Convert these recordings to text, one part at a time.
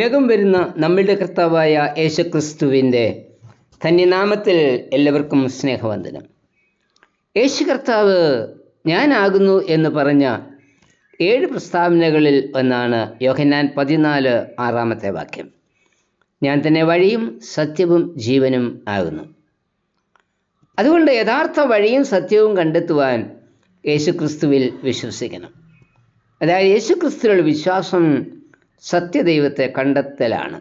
വേഗം വരുന്ന നമ്മളുടെ കർത്താവായ യേശുക്രിസ്തുവിന്റെ ധന്യനാമത്തിൽ എല്ലാവർക്കും സ്നേഹവന്ദനം. യേശു കർത്താവ് ഞാനാകുന്നു എന്ന് പറഞ്ഞ ഏഴ് പ്രസ്താവനകളിൽ ഒന്നാണ് യോഹന്നാൻ പതിനാല് ആറാമത്തെ വാക്യം. ഞാൻ തന്നെ വഴിയും സത്യവും ജീവനും ആകുന്നു. അതുകൊണ്ട് യഥാർത്ഥ വഴിയും സത്യവും കണ്ടെത്തുവാൻ യേശുക്രിസ്തുവിൽ വിശ്വസിക്കണം. അതായത് യേശുക്രിസ്തുവിലുള്ള വിശ്വാസം സത്യദൈവത്തെ കണ്ടെത്തലാണ്.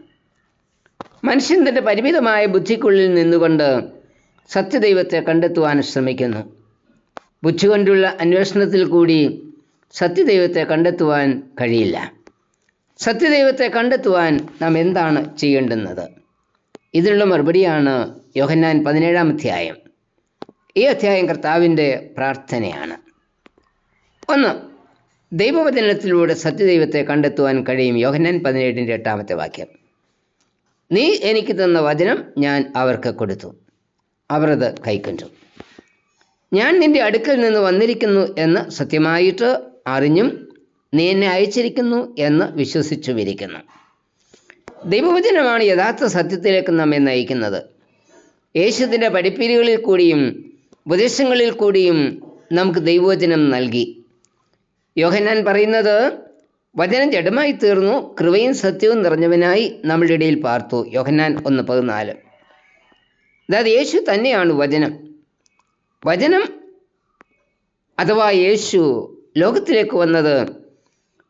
മനുഷ്യൻ തന്റെ പരിമിതമായ ബുദ്ധിക്കുള്ളിൽ നിന്നുകൊണ്ട് സത്യദൈവത്തെ കണ്ടെത്തുവാൻ ശ്രമിക്കുന്നു. ബുദ്ധി കൊണ്ടുള്ള അന്വേഷണത്തിൽ കൂടി സത്യദൈവത്തെ കണ്ടെത്തുവാൻ കഴിയില്ല. സത്യദൈവത്തെ കണ്ടെത്തുവാൻ നാം എന്താണ് ചെയ്യേണ്ടുന്നത്? ഇതിനുള്ള മറുപടിയാണ് യോഹന്നാൻ പതിനേഴാം അധ്യായം. ഈ അധ്യായം കർത്താവിന്റെ പ്രാർത്ഥനയാണ്. ഒന്ന് ദൈവവചനത്തിലൂടെ സത്യദൈവത്തെ കണ്ടെത്തുവാൻ കഴിയും. യോഹന്നാൻ പതിനേഴിന്റെ എട്ടാമത്തെ വാക്യം. നീ എനിക്ക് തന്ന വചനം ഞാൻ അവർക്ക് കൊടുത്തു. അവർ അത് കൈക്കൊണ്ടു. ഞാൻ നിന്റെ അടുക്കൽ നിന്ന് വന്നിരിക്കുന്നു എന്ന് സത്യമായിട്ട് അറിഞ്ഞും നീ എന്നെ അയച്ചിരിക്കുന്നു എന്ന് വിശ്വസിച്ചുമിരിക്കുന്നു. ദൈവവചനമാണ് യഥാർത്ഥ സത്യത്തിലേക്ക് നമ്മെ നയിക്കുന്നത്. യേശുവിന്റെ പഠിപ്പീരുകളിൽ കൂടിയും ഉപദേശങ്ങളിൽ കൂടിയും നമുക്ക് ദൈവവചനം നൽകി. യോഹന്നാൻ പറയുന്നത് വചനം ജഡമായി തീർന്നു കൃപയും സത്യവും നിറഞ്ഞവനായി നമ്മളുടെ ഇടയിൽ പാർത്തു. യോഹന്നാൻ ഒന്ന് പതിനാല്. അതായത് യേശു തന്നെയാണ് വചനം. വചനം അഥവാ യേശു ലോകത്തിലേക്ക് വന്നത്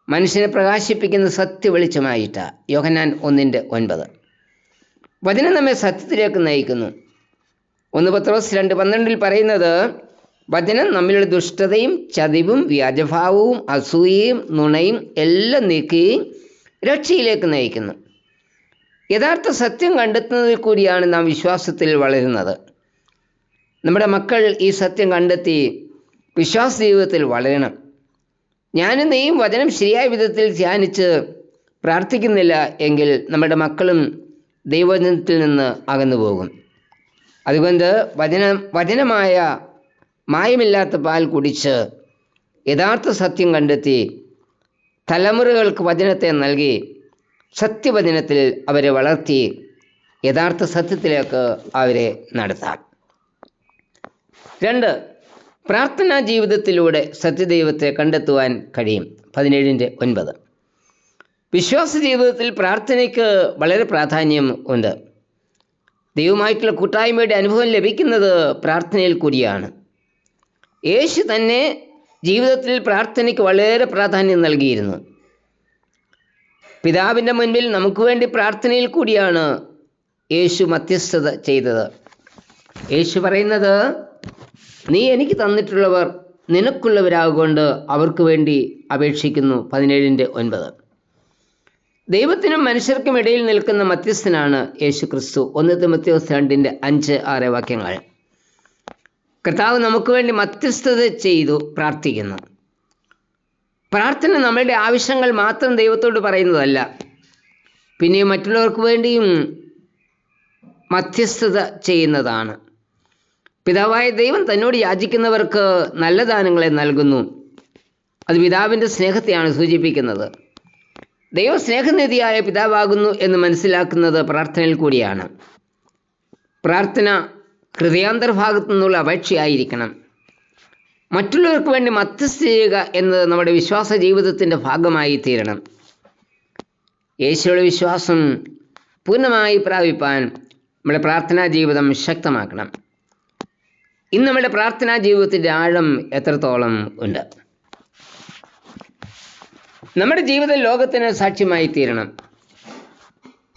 മനുഷ്യനെ പ്രകാശിപ്പിക്കുന്ന സത്യ വെളിച്ചമായിട്ടാണ് യോഹന്നാൻ ഒന്നിന്റെ ഒൻപത്. വചനം നമ്മെ സത്യത്തിലേക്ക് നയിക്കുന്നു. ഒന്ന് പത്രോസ് രണ്ട് പന്ത്രണ്ടിൽ പറയുന്നത് വചനം നമ്മളുടെ ദുഷ്ടതയും ചതിവും വ്യാജഭാവവും അസൂയയും നുണയും എല്ലാം നീക്കുകയും രക്ഷയിലേക്ക് നയിക്കുന്നു. യഥാർത്ഥ സത്യം കണ്ടെത്തുന്നതിൽ കൂടിയാണ് നാം വിശ്വാസത്തിൽ വളരുന്നത്. നമ്മുടെ മക്കൾ ഈ സത്യം കണ്ടെത്തി വിശ്വാസ ജീവിതത്തിൽ വളരണം. ഞാനും നെയ്യും വചനം ശരിയായ വിധത്തിൽ ധ്യാനിച്ച് പ്രാർത്ഥിക്കുന്നില്ല എങ്കിൽ നമ്മുടെ മക്കളും ദൈവവചനത്തിൽ നിന്ന് അകന്നു പോകും അതുകൊണ്ട് വചനം വചനമായ മായമില്ലാത്ത പാൽ കുടിച്ച് യഥാർത്ഥ സത്യം കണ്ടെത്തി തലമുറകൾക്ക് വചനത്തെ നൽകി സത്യവചനത്തിൽ അവരെ വളർത്തി യഥാർത്ഥ സത്യത്തിലേക്ക് അവരെ നടത്താം രണ്ട് പ്രാർത്ഥനാ ജീവിതത്തിലൂടെ സത്യദൈവത്തെ കണ്ടെത്തുവാൻ കഴിയും. പതിനേഴിന്റെ ഒൻപത്. വിശ്വാസ ജീവിതത്തിൽ പ്രാർത്ഥനയ്ക്ക് വളരെ പ്രാധാന്യം ഉണ്ട്. ദൈവമായിട്ടുള്ള കൂട്ടായ്മയുടെ അനുഭവം ലഭിക്കുന്നത് പ്രാർത്ഥനയിൽ കൂടിയാണ്. യേശു തന്നെ ജീവിതത്തിൽ പ്രാർത്ഥനയ്ക്ക് വളരെ പ്രാധാന്യം നൽകിയിരുന്നു. പിതാവിന്റെ മുൻപിൽ നമുക്ക് വേണ്ടി പ്രാർത്ഥനയിൽ കൂടിയാണ് യേശു മധ്യസ്ഥത ചെയ്തത്. യേശു പറയുന്നത് നീ എനിക്ക് തന്നിട്ടുള്ളവർ നിനക്കുള്ളവരാകൊണ്ട് അവർക്ക് വേണ്ടി അപേക്ഷിക്കുന്നു. പതിനേഴിന്റെ ഒൻപത്. ദൈവത്തിനും മനുഷ്യർക്കും ഇടയിൽ നിൽക്കുന്ന മധ്യസ്ഥനാണ് യേശു ക്രിസ്തു. ഒന്ന് മത്യോസ് രണ്ടിന്റെ അഞ്ച് ആറ് വാക്യങ്ങൾ. കർത്താവ് നമുക്ക് വേണ്ടി മധ്യസ്ഥത ചെയ്തു പ്രാർത്ഥിക്കുന്നു. പ്രാർത്ഥന നമ്മളുടെ ആവശ്യങ്ങൾ മാത്രം ദൈവത്തോട് പറയുന്നതല്ല. പിന്നെ മറ്റുള്ളവർക്ക് വേണ്ടിയും മധ്യസ്ഥത ചെയ്യുന്നതാണ്. പിതാവായ ദൈവം തന്നോട് യാചിക്കുന്നവർക്ക് നല്ല ദാനങ്ങളെ നൽകുന്നു. അത് പിതാവിന്റെ സ്നേഹത്തെയാണ് സൂചിപ്പിക്കുന്നത്. ദൈവ സ്നേഹനിധിയായ പിതാവാകുന്നു എന്ന് മനസ്സിലാക്കുന്നത് പ്രാർത്ഥനയിൽ കൂടിയാണ്. പ്രാർത്ഥന ഹൃദയാന്തർഭാഗത്തു നിന്നുള്ള അപേക്ഷയായിരിക്കണം. മറ്റുള്ളവർക്ക് വേണ്ടി മധ്യസ്ഥ ചെയ്യുക എന്നത് നമ്മുടെ വിശ്വാസ ജീവിതത്തിന്റെ ഭാഗമായി തീരണം. യേശുയുടെ വിശ്വാസം പൂർണമായി പ്രാപിപ്പാൻ നമ്മുടെ പ്രാർത്ഥനാ ജീവിതം ശക്തമാക്കണം. ഇന്ന് നമ്മുടെ പ്രാർത്ഥനാ ജീവിതത്തിന്റെ ആഴം എത്രത്തോളം ഉണ്ട്? നമ്മുടെ ജീവിതം ലോകത്തിന് സാക്ഷ്യമായി തീരണം.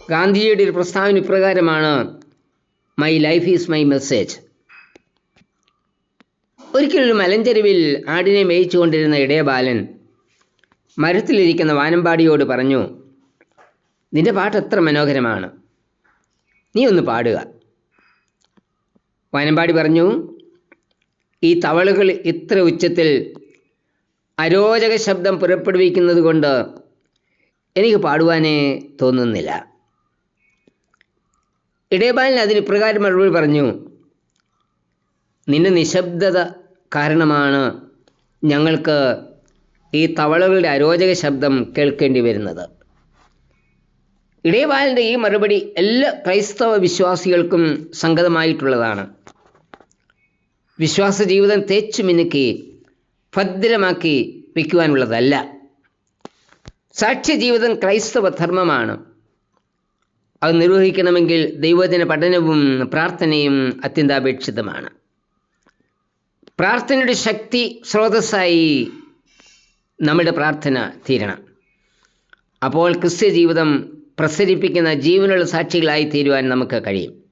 ഗാന്ധിജിയുടെ ഒരു പ്രസ്താവന ഇപ്രകാരമാണ് my life is my message ഒരിക്കലൊരു മലഞ്ചെരുവിൽ ആടിനെ മേയിച്ചുകൊണ്ടിരുന്ന ഇടയബാലൻ മരത്തിലിരിക്കുന്ന വാനമ്പാടിയോട് പറഞ്ഞു നിന്റെ പാട്ട് എത്ര മനോഹരമാണ്. നീ ഒന്ന് പാടുക. വാനമ്പാടി പറഞ്ഞു ഈ തവളുകൾ ഇത്ര ഉച്ചത്തിൽ അരോചക ശബ്ദം പുറപ്പെടുവിക്കുന്നത് കൊണ്ട് എനിക്ക് പാടുവാനേ തോന്നുന്നില്ല. ഇടയബാലൻ അതിന് ഇപ്രകാരം മറുപടി പറഞ്ഞു നിന്റെ നിശബ്ദത കാരണമാണ് ഞങ്ങൾക്ക് ഈ തവളകളുടെ അരോചക ശബ്ദം കേൾക്കേണ്ടി വരുന്നത്. ഇടയബാലന്റെ ഈ മറുപടി എല്ലാ ക്രൈസ്തവ വിശ്വാസികൾക്കും സംഗതമായിട്ടുള്ളതാണ്. വിശ്വാസ ജീവിതം തേച്ചു മിനുക്കി ഭദ്രമാക്കി വയ്ക്കുവാനുള്ളതല്ല. സാക്ഷ്യ ജീവിതം ക്രൈസ്തവ ധർമ്മമാണ്. അത് നിർവഹിക്കണമെങ്കിൽ ദൈവത്തിന് പഠനവും പ്രാർത്ഥനയും അത്യന്താപേക്ഷിതമാണ്. പ്രാർത്ഥനയുടെ ശക്തി സ്രോതസ്സായി നമ്മുടെ പ്രാർത്ഥന തീരണം. അപ്പോൾ ക്രിസ്ത്യ ജീവിതം പ്രസരിപ്പിക്കുന്ന ജീവനുള്ള സാക്ഷികളായി തീരുവാൻ നമുക്ക് കഴിയും.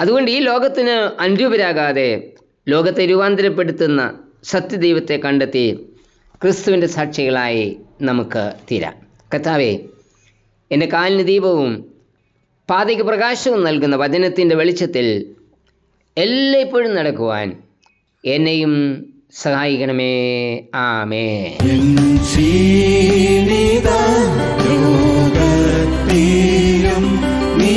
അതുകൊണ്ട് ഈ ലോകത്തിന് അനുരൂപരാകാതെ ലോകത്തെ രൂപാന്തരപ്പെടുത്തുന്ന സത്യദൈവത്തെ കണ്ടെത്തി ക്രിസ്തുവിന്റെ സാക്ഷികളായി നമുക്ക് തീരാം. കർത്താവേ എന്റെ കാലിന് ദീപവും പാതയ്ക്ക് പ്രകാശവും നൽകുന്ന വചനത്തിന്റെ വെളിച്ചത്തിൽ എല്ലായ്പ്പോഴും നടക്കുവാൻ എന്നെയും സഹായിക്കണമേ. ആമേ ജീവിത നീ